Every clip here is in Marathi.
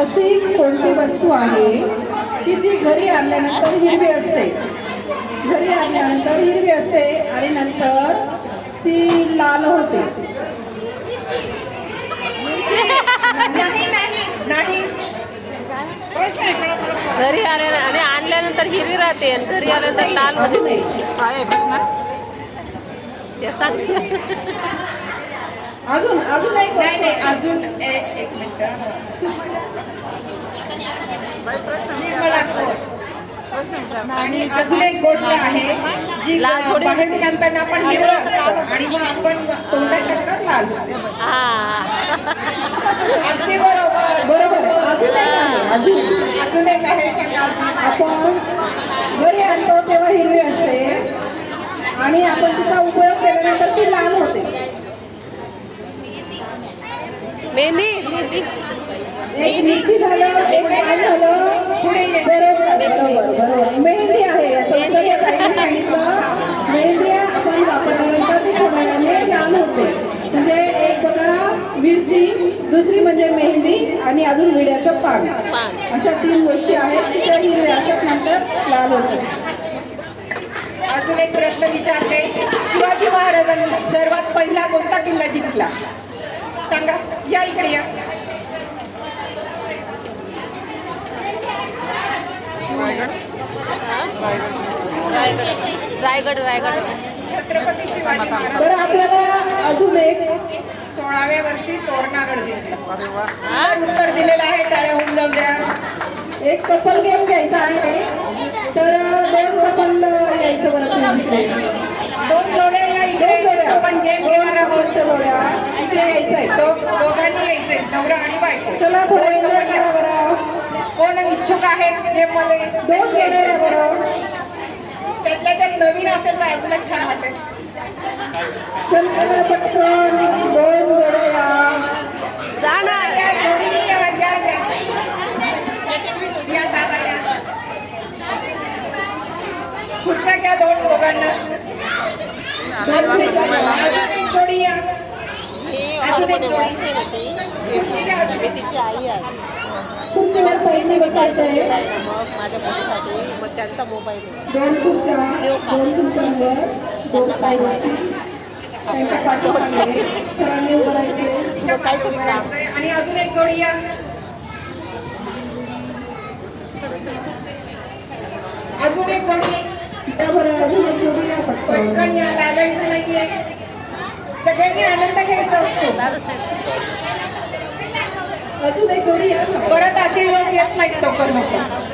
अशी कोणती वस्तू आहे की जी घरी आणल्यानंतर हिरवी असते? घरी आणल्यानंतर हिरवी असते आणि नंतर ती लाल होते. नाही नाही नाही घरी आल्या आणि आणल्यानंतर हिरवी राहते आणि घरी आल्यानंतर लाल होते. अजून एक. काय आहे प्रश्न? ते सांगते अजून अजून एक नाही नाही अजून एक मिनिट. आणि अजून एक गोष्ट आहे जी बाहेरून आणताना आपण हिरवं असतं आणि मग आपण तोंडात लाल. हा. अगदी बरोबर बरोबर. अजून एक आहे. अजून अजून एक आहे. आपण घरी आणतो तेव्हा हिरवी असते. आणि आपण तिचा उपयोग केल्यानंतर ती लाल होते मेहंदी? मेहंदी झालं एक काय झालं? पुढे. बरोबर बरोबर बरोबर. मेहंदी आहे. ताईने सांगितलं मेहंदी आपण वापरल्यानंतर ती थोड्या लाल होते. म्हणजे एक बघा मिरची दुसरी म्हणजे मेहंदी आणि अजून विड्याचं पान. अशा तीन गोष्टी आहेत की त्या हिरव्या असतात नंतर लाल होतात अजून एक प्रश्न विचारते. शिवाजी महाराजांनी सर्वात पहिला कोणता किल्ला जिंकला? सांगा या इकडे या. रायगड रायगड. छत्रपती शिवाजी महाराज. बरं आपल्याला अजून एक सोळाव्या वर्षी तोरणागड हा? उत्तर दिलेलं आहे टाळ्या होऊन जाऊ द्या. एक कपल गेम घ्यायचा आहे. तर दोन कपल घ्यायचं बरं. दोन जोड्या आपण गेम घेणार यायचं आहे दो- दोघांनी यायचे नवरा आणि बायको. चला थोडं एन्जॉय करा बरं. कोण इच्छुक आहेत गेममध्ये दोन जोड्या या बरं. त्यातल्या त्यात नवीन असेल तर अजूनच छान वाटेल. चल पटकन. दोन जोड्या या. जा ना या जोडीने या, या, या. या, दादा, या. खुर्च्या घ्या दोन दोघांना. तिची आई आहे खुर्चीवर पहिली बसायचं आहे मग माझ्या मुलीसाठी मग त्यांचा मोबाईल दोन दोन दोन त्यांच्या पाठीमागे सरांनी उभं राहायचे मग काहीतरी आणि अजून एक जोडी या अजून एक जोडी बरं अजून एक जोडी या पटकन या लागायचं नाहीये सगळ्यांनी आनंद घ्यायचा असतो अजून एक जोडी या. परत लोक येत नाहीत लवकर लवकर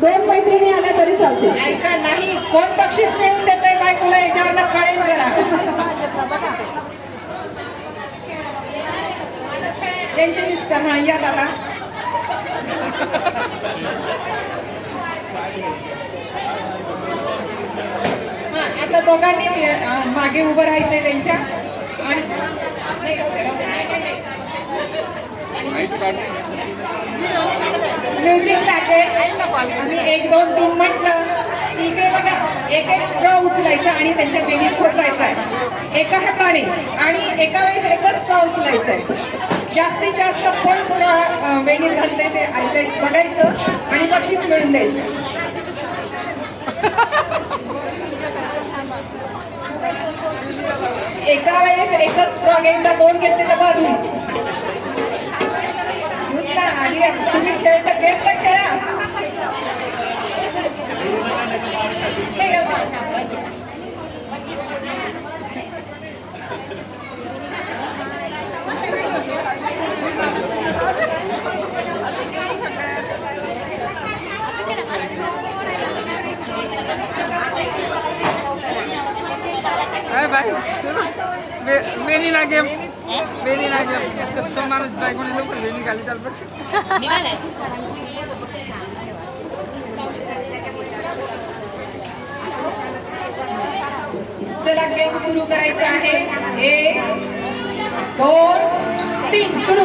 दोन मैत्रिणी आल्या तरी चालते ऐका नाही कोण बक्षीस मिळून देतोय काय तुला याच्यावर कळेल जरा. त्यांची लिस्ट हा या दादा दोघांनी मागे उभं राहायचंय त्यांच्या. म्युझिक टाके. आणि एक दोन तीन म्हटलं इकडे बघा एक एक स्ट्रॉ उचलायचा आणि त्यांच्या बेणीत खोचायचा आहे. एका हाताने आणि एका वेळेस एकच स्ट्रॉ उचलायचा आहे. जास्तीत जास्त कोण स्ट्रॉ बेणीत घालते ते ऐकायचं बघायचं आणि बक्षीस मिळून द्यायचं. एका वेळेस एकच स्ट्रॉ एकदा दोन घेतले तर बाजू दूध आधी तुम्ही खेळता गेम तर खेळा. नाही रे. काय बाय वेणी ना गेम वेणी ना गेम तो माणूस बायकोने लवकर वेणी घाली चाल चला गेम सुरू करायचा आहे. एक दोन तीन सुरू.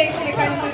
এখানে